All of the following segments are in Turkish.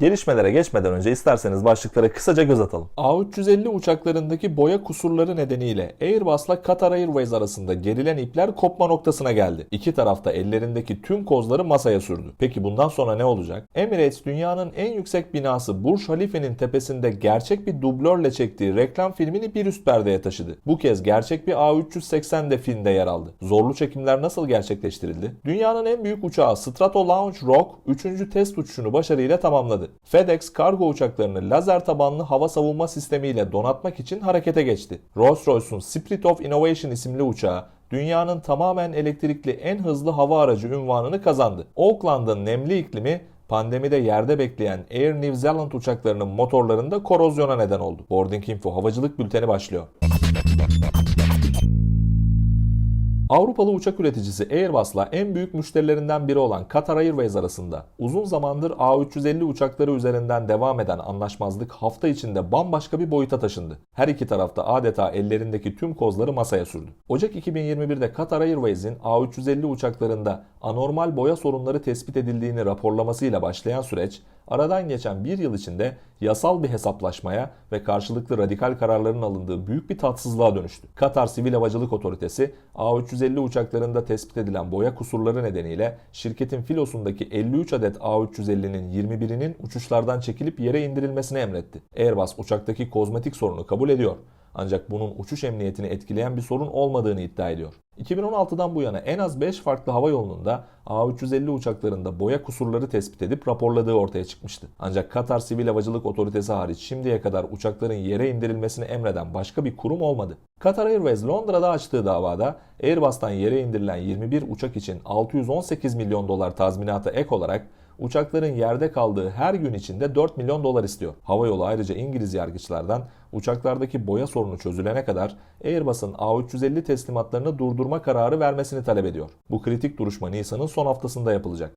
Gelişmelere geçmeden önce isterseniz başlıklara kısaca göz atalım. A350 uçaklarındaki boya kusurları nedeniyle Airbus'la Qatar Airways arasında gerilen ipler kopma noktasına geldi. İki tarafta ellerindeki tüm kozları masaya sürdü. Peki bundan sonra ne olacak? Emirates dünyanın en yüksek binası Burj Khalifa'nın tepesinde gerçek bir dublörle çektiği reklam filmini bir üst perdeye taşıdı. Bu kez gerçek bir A380 de filmde yer aldı. Zorlu çekimler nasıl gerçekleştirildi? Dünyanın en büyük uçağı Strato Launch Rock 3. test uçuşunu başarıyla tamamladı. FedEx kargo uçaklarını lazer tabanlı hava savunma sistemiyle donatmak için harekete geçti. Rolls-Royce'un Spirit of Innovation isimli uçağı dünyanın tamamen elektrikli en hızlı hava aracı unvanını kazandı. Auckland'ın nemli iklimi pandemide yerde bekleyen Air New Zealand uçaklarının motorlarında korozyona neden oldu. Boarding Info havacılık bülteni başlıyor. Avrupalı uçak üreticisi Airbus'la en büyük müşterilerinden biri olan Qatar Airways arasında uzun zamandır A350 uçakları üzerinden devam eden anlaşmazlık hafta içinde bambaşka bir boyuta taşındı. Her iki tarafta adeta ellerindeki tüm kozları masaya sürdü. Ocak 2021'de Qatar Airways'in A350 uçaklarında anormal boya sorunları tespit edildiğini raporlamasıyla başlayan süreç aradan geçen bir yıl içinde yasal bir hesaplaşmaya ve karşılıklı radikal kararların alındığı büyük bir tatsızlığa dönüştü. Katar Sivil Havacılık Otoritesi A350 uçaklarında tespit edilen boya kusurları nedeniyle şirketin filosundaki 53 adet A350'nin 21'inin uçuşlardan çekilip yere indirilmesini emretti. Airbus uçaktaki kozmetik sorunu kabul ediyor. Ancak bunun uçuş emniyetini etkileyen bir sorun olmadığını iddia ediyor. 2016'dan bu yana en az 5 farklı hava yolununda A350 uçaklarında boya kusurları tespit edip raporladığı ortaya çıkmıştı. Ancak Katar Sivil Havacılık Otoritesi hariç şimdiye kadar uçakların yere indirilmesini emreden başka bir kurum olmadı. Qatar Airways Londra'da açtığı davada Airbus'tan yere indirilen 21 uçak için 618 milyon dolar tazminata ek olarak uçakların yerde kaldığı her gün içinde 4 milyon dolar istiyor. Havayolu ayrıca İngiliz yargıçlardan uçaklardaki boya sorunu çözülene kadar Airbus'un A350 teslimatlarını durdurma kararı vermesini talep ediyor. Bu kritik duruşma Nisan'ın son haftasında yapılacak.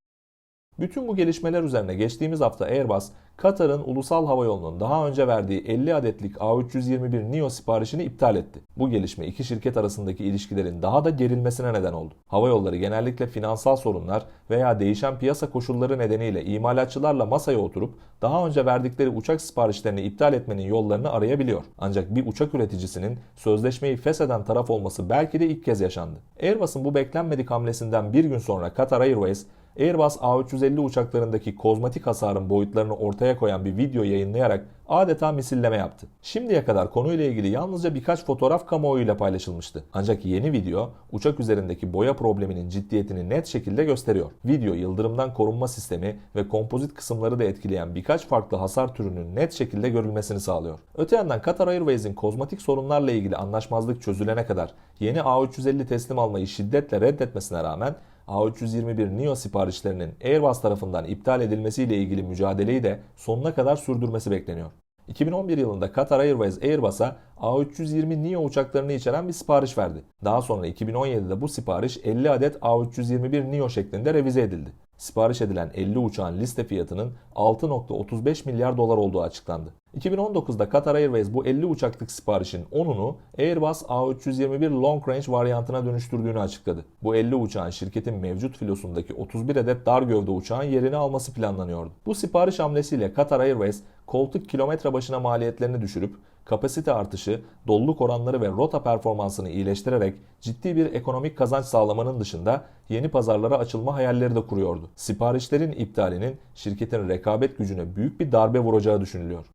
Bütün bu gelişmeler üzerine geçtiğimiz hafta Airbus, Katar'ın ulusal hava yolunun daha önce verdiği 50 adetlik A321 Neo siparişini iptal etti. Bu gelişme iki şirket arasındaki ilişkilerin daha da gerilmesine neden oldu. Hava yolları genellikle finansal sorunlar veya değişen piyasa koşulları nedeniyle imalatçılarla masaya oturup daha önce verdikleri uçak siparişlerini iptal etmenin yollarını arayabiliyor. Ancak bir uçak üreticisinin sözleşmeyi fesheden taraf olması belki de ilk kez yaşandı. Airbus'un bu beklenmedik hamlesinden bir gün sonra Qatar Airways Airbus A350 uçaklarındaki kozmetik hasarın boyutlarını ortaya koyan bir video yayınlayarak adeta misilleme yaptı. Şimdiye kadar konuyla ilgili yalnızca birkaç fotoğraf kamuoyuyla paylaşılmıştı. Ancak yeni video uçak üzerindeki boya probleminin ciddiyetini net şekilde gösteriyor. Video yıldırımdan korunma sistemi ve kompozit kısımları da etkileyen birkaç farklı hasar türünün net şekilde görülmesini sağlıyor. Öte yandan Qatar Airways'in kozmetik sorunlarla ilgili anlaşmazlık çözülene kadar yeni A350 teslim almayı şiddetle reddetmesine rağmen A321 Neo siparişlerinin Airbus tarafından iptal edilmesiyle ilgili mücadeleyi de sonuna kadar sürdürmesi bekleniyor. 2011 yılında Qatar Airways Airbus'a A320 Neo uçaklarını içeren bir sipariş verdi. Daha sonra 2017'de bu sipariş 50 adet A321 Neo şeklinde revize edildi. Sipariş edilen 50 uçağın liste fiyatının 6.35 milyar dolar olduğu açıklandı. 2019'da Qatar Airways bu 50 uçaklık siparişin 10'unu Airbus A321 Long Range varyantına dönüştürdüğünü açıkladı. Bu 50 uçağın şirketin mevcut filosundaki 31 adet dar gövde uçağın yerini alması planlanıyordu. Bu sipariş hamlesiyle Qatar Airways koltuk kilometre başına maliyetlerini düşürüp kapasite artışı, doluluk oranları ve rota performansını iyileştirerek ciddi bir ekonomik kazanç sağlamanın dışında yeni pazarlara açılma hayalleri de kuruyordu. Siparişlerin iptalinin şirketin rekabet gücüne büyük bir darbe vuracağı düşünülüyor.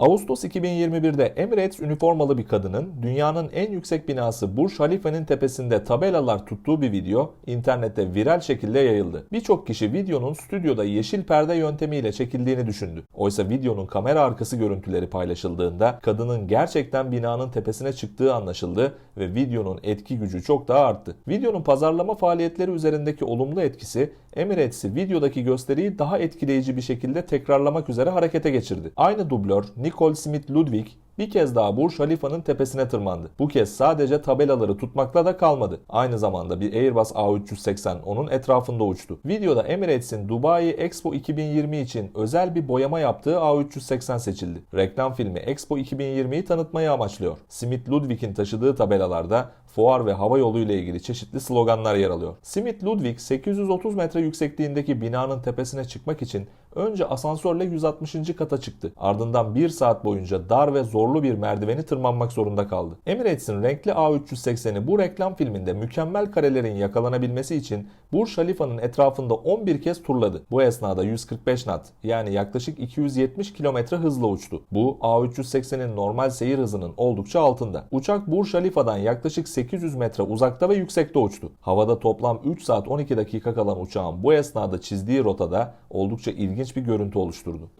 Ağustos 2021'de Emirates üniformalı bir kadının dünyanın en yüksek binası Burj Khalifa'nın tepesinde tabelalar tuttuğu bir video internette viral şekilde yayıldı. Birçok kişi videonun stüdyoda yeşil perde yöntemiyle çekildiğini düşündü. Oysa videonun kamera arkası görüntüleri paylaşıldığında kadının gerçekten binanın tepesine çıktığı anlaşıldı ve videonun etki gücü çok daha arttı. Videonun pazarlama faaliyetleri üzerindeki olumlu etkisi Emirates'i videodaki gösteriyi daha etkileyici bir şekilde tekrarlamak üzere harekete geçirdi. Aynı dublör Nicole Smith Ludwig Bir kez daha Burj Khalifa'nın tepesine tırmandı. Bu kez sadece tabelaları tutmakla da kalmadı. Aynı zamanda bir Airbus A380 onun etrafında uçtu. Videoda Emirates'in Dubai Expo 2020 için özel bir boyama yaptığı A380 seçildi. Reklam filmi Expo 2020'yi tanıtmayı amaçlıyor. Smith Ludwig'in taşıdığı tabelalarda fuar ve hava yolu ile ilgili çeşitli sloganlar yer alıyor. Smith Ludwig 830 metre yüksekliğindeki binanın tepesine çıkmak için önce asansörle 160. kata çıktı. Ardından 1 saat boyunca dar ve zorlu bir merdiveni tırmanmak zorunda kaldı. Emirates'in renkli A380'i bu reklam filminde mükemmel karelerin yakalanabilmesi için Burj Khalifa'nın etrafında 11 kez turladı. Bu esnada 145 knot yani yaklaşık 270 km hızla uçtu. Bu A380'in normal seyir hızının oldukça altında. Uçak Burj Khalifa'dan yaklaşık 800 metre uzakta ve yüksekte uçtu. Havada toplam 3 saat 12 dakika kalan uçağın bu esnada çizdiği rotada oldukça ilginç bir görüntü oluşturdu.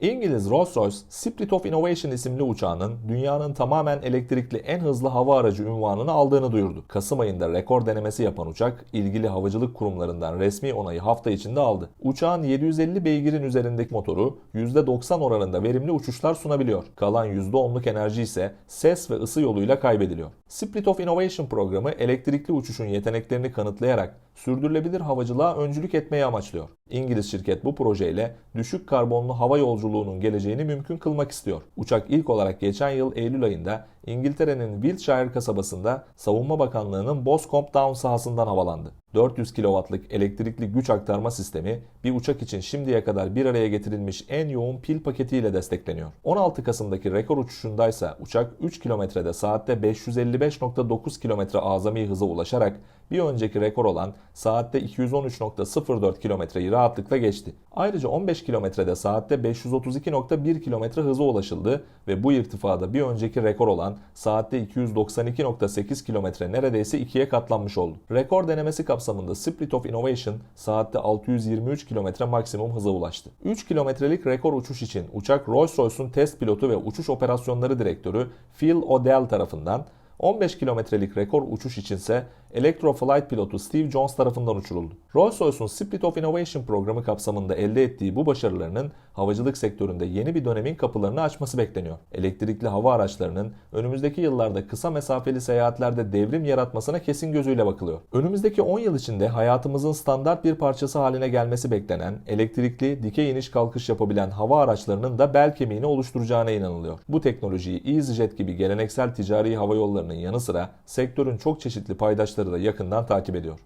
İngiliz Rolls-Royce Spirit of Innovation isimli uçağının dünyanın tamamen elektrikli en hızlı hava aracı unvanını aldığını duyurdu. Kasım ayında rekor denemesi yapan uçak ilgili havacılık kurumlarından resmi onayı hafta içinde aldı. Uçağın 750 beygirin üzerindeki motoru %90 oranında verimli uçuşlar sunabiliyor. Kalan %10'luk enerji ise ses ve ısı yoluyla kaybediliyor. Spirit of Innovation programı elektrikli uçuşun yeteneklerini kanıtlayarak sürdürülebilir havacılığa öncülük etmeyi amaçlıyor. İngiliz şirket bu projeyle düşük karbonlu hava yolculuğunun geleceğini mümkün kılmak istiyor. Uçak ilk olarak geçen yıl Eylül ayında İngiltere'nin Wiltshire kasabasında Savunma Bakanlığı'nın Boscombe Down sahasından havalandı. 400 kW'lık elektrikli güç aktarma sistemi bir uçak için şimdiye kadar bir araya getirilmiş en yoğun pil paketiyle destekleniyor. 16 Kasım'daki rekor uçuşundaysa uçak 3 kilometrede saatte 555.9 km azami hıza ulaşarak bir önceki rekor olan saatte 213.04 kilometreyi rahatlıkla geçti. Ayrıca 15 kilometrede saatte 532.1 kilometre hıza ulaşıldı ve bu irtifada bir önceki rekor olan saatte 292.8 kilometre neredeyse ikiye katlanmış oldu. Rekor denemesi kapsamında Spirit of Innovation saatte 623 kilometre maksimum hıza ulaştı. 3 kilometrelik rekor uçuş için uçak Rolls-Royce'un test pilotu ve uçuş operasyonları direktörü Phil O'Dell tarafından 15 kilometrelik rekor uçuş içinse Electroflight pilotu Steve Jones tarafından uçuruldu. Rolls-Royce'un Spirit of Innovation programı kapsamında elde ettiği bu başarılarının havacılık sektöründe yeni bir dönemin kapılarını açması bekleniyor. Elektrikli hava araçlarının önümüzdeki yıllarda kısa mesafeli seyahatlerde devrim yaratmasına kesin gözüyle bakılıyor. Önümüzdeki 10 yıl içinde hayatımızın standart bir parçası haline gelmesi beklenen, elektrikli, dikey iniş kalkış yapabilen hava araçlarının da bel kemiğini oluşturacağına inanılıyor. Bu teknolojiyi EasyJet gibi geleneksel ticari hava yollarının yanı sıra sektörün çok çeşitli paydaşları da yakından takip ediyor.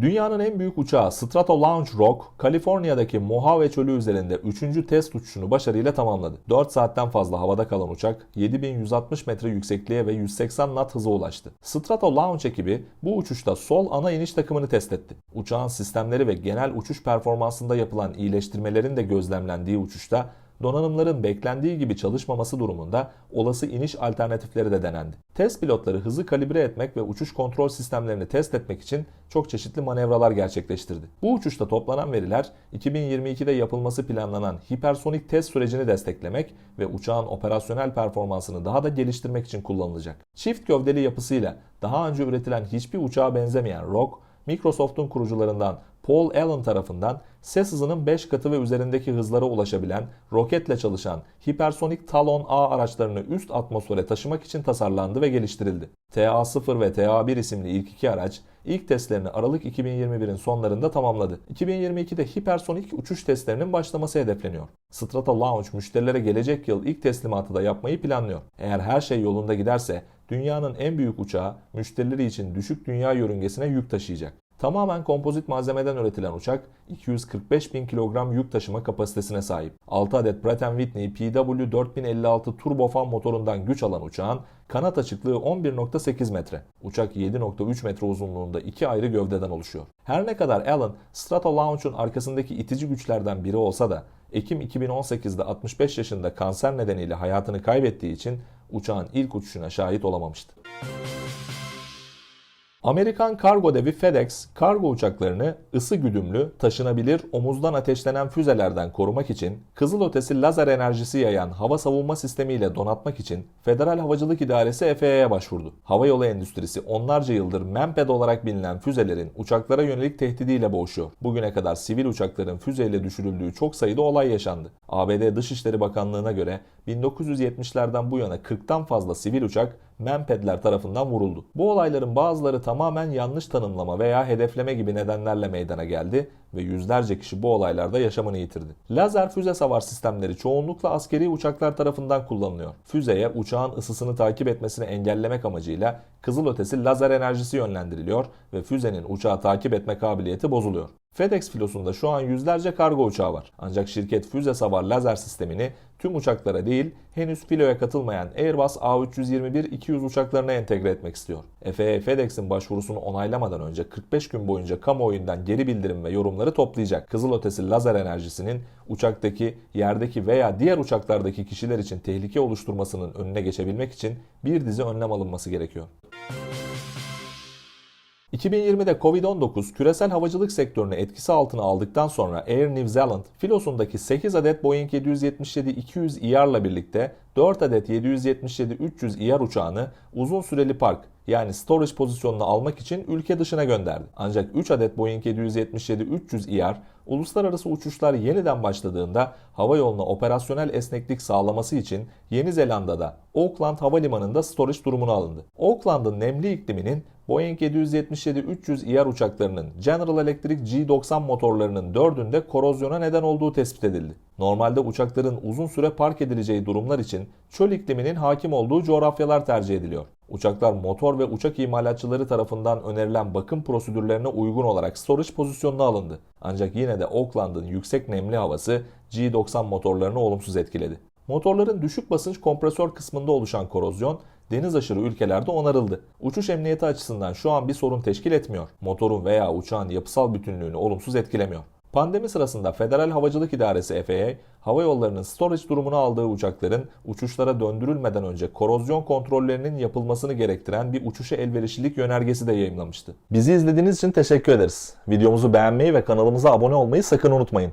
Dünyanın en büyük uçağı Stratolaunch Rock, Kaliforniya'daki Mojave Çölü üzerinde 3. test uçuşunu başarıyla tamamladı. 4 saatten fazla havada kalan uçak 7160 metre yüksekliğe ve 180 knot hıza ulaştı. Stratolaunch ekibi bu uçuşta sol ana iniş takımını test etti. Uçağın sistemleri ve genel uçuş performansında yapılan iyileştirmelerin de gözlemlendiği uçuşta donanımların beklendiği gibi çalışmaması durumunda olası iniş alternatifleri de denendi. Test pilotları hızı kalibre etmek ve uçuş kontrol sistemlerini test etmek için çok çeşitli manevralar gerçekleştirdi. Bu uçuşta toplanan veriler 2022'de yapılması planlanan hipersonik test sürecini desteklemek ve uçağın operasyonel performansını daha da geliştirmek için kullanılacak. Çift gövdeli yapısıyla daha önce üretilen hiçbir uçağa benzemeyen Rock, Microsoft'un kurucularından Paul Allen tarafından ses hızının 5 katı ve üzerindeki hızlara ulaşabilen, roketle çalışan hipersonik Talon A araçlarını üst atmosfere taşımak için tasarlandı ve geliştirildi. TA-0 ve TA-1 isimli ilk iki araç ilk testlerini Aralık 2021'in sonlarında tamamladı. 2022'de hipersonik uçuş testlerinin başlaması hedefleniyor. Strata Launch müşterilere gelecek yıl ilk teslimatı da yapmayı planlıyor. Eğer her şey yolunda giderse dünyanın en büyük uçağı müşterileri için düşük dünya yörüngesine yük taşıyacak. Tamamen kompozit malzemeden üretilen uçak 245 bin kilogram yük taşıma kapasitesine sahip. 6 adet Pratt Whitney PW4056 turbofan motorundan güç alan uçağın kanat açıklığı 11.8 metre. Uçak 7.3 metre uzunluğunda iki ayrı gövdeden oluşuyor. Her ne kadar Allen Stratolaunch'un arkasındaki itici güçlerden biri olsa da Ekim 2018'de 65 yaşında kanser nedeniyle hayatını kaybettiği için uçağın ilk uçuşuna şahit olamamıştı. Amerikan kargo devi FedEx, kargo uçaklarını ısı güdümlü, taşınabilir, omuzdan ateşlenen füzelerden korumak için, kızılötesi lazer enerjisi yayan hava savunma sistemiyle donatmak için Federal Havacılık İdaresi FAA'ya başvurdu. Havayolu endüstrisi onlarca yıldır MEMPED olarak bilinen füzelerin uçaklara yönelik tehdidiyle boğuşuyor. Bugüne kadar sivil uçakların füzeyle düşürüldüğü çok sayıda olay yaşandı. ABD Dışişleri Bakanlığı'na göre 1970'lerden bu yana 40'tan fazla sivil uçak MEMPED'ler tarafından vuruldu. Bu olayların bazıları tamamen yanlış tanımlama veya hedefleme gibi nedenlerle meydana geldi ve yüzlerce kişi bu olaylarda yaşamını yitirdi. Lazer füze savar sistemleri çoğunlukla askeri uçaklar tarafından kullanılıyor. Füzeye uçağın ısısını takip etmesini engellemek amacıyla kızılötesi lazer enerjisi yönlendiriliyor ve füzenin uçağı takip etme kabiliyeti bozuluyor. FedEx filosunda şu an yüzlerce kargo uçağı var. Ancak şirket füze savar lazer sistemini tüm uçaklara değil henüz filoya katılmayan Airbus A321-200 uçaklarına entegre etmek istiyor. FAA FedEx'in başvurusunu onaylamadan önce 45 gün boyunca kamuoyundan geri bildirim ve yorumları toplayacak. Kızılötesi lazer enerjisinin uçaktaki, yerdeki veya diğer uçaklardaki kişiler için tehlike oluşturmasının önüne geçebilmek için bir dizi önlem alınması gerekiyor. 2020'de Covid-19 küresel havacılık sektörünü etkisi altına aldıktan sonra Air New Zealand filosundaki 8 adet Boeing 777-200 ER'la birlikte 4 adet 777-300 ER uçağını uzun süreli park yani storage pozisyonuna almak için ülke dışına gönderdi. Ancak 3 adet Boeing 777-300 ER uluslararası uçuşlar yeniden başladığında hava yoluna operasyonel esneklik sağlaması için Yeni Zelanda'da Auckland Havalimanı'nda storage durumuna alındı. Auckland'ın nemli ikliminin Boeing 777-300 ER uçaklarının General Electric G90 motorlarının dördünde korozyona neden olduğu tespit edildi. Normalde uçakların uzun süre park edileceği durumlar için çöl ikliminin hakim olduğu coğrafyalar tercih ediliyor. Uçaklar motor ve uçak imalatçıları tarafından önerilen bakım prosedürlerine uygun olarak storage pozisyonuna alındı. Ancak yine de Auckland'ın yüksek nemli havası G90 motorlarını olumsuz etkiledi. Motorların düşük basınç kompresör kısmında oluşan korozyon deniz aşırı ülkelerde onarıldı. Uçuş emniyeti açısından şu an bir sorun teşkil etmiyor. Motorun veya uçağın yapısal bütünlüğünü olumsuz etkilemiyor. Pandemi sırasında Federal Havacılık İdaresi FAA, hava yollarının storage durumunu aldığı uçakların uçuşlara döndürülmeden önce korozyon kontrollerinin yapılmasını gerektiren bir uçuşa elverişlilik yönergesi de yayınlamıştı. Bizi izlediğiniz için teşekkür ederiz. Videomuzu beğenmeyi ve kanalımıza abone olmayı sakın unutmayın.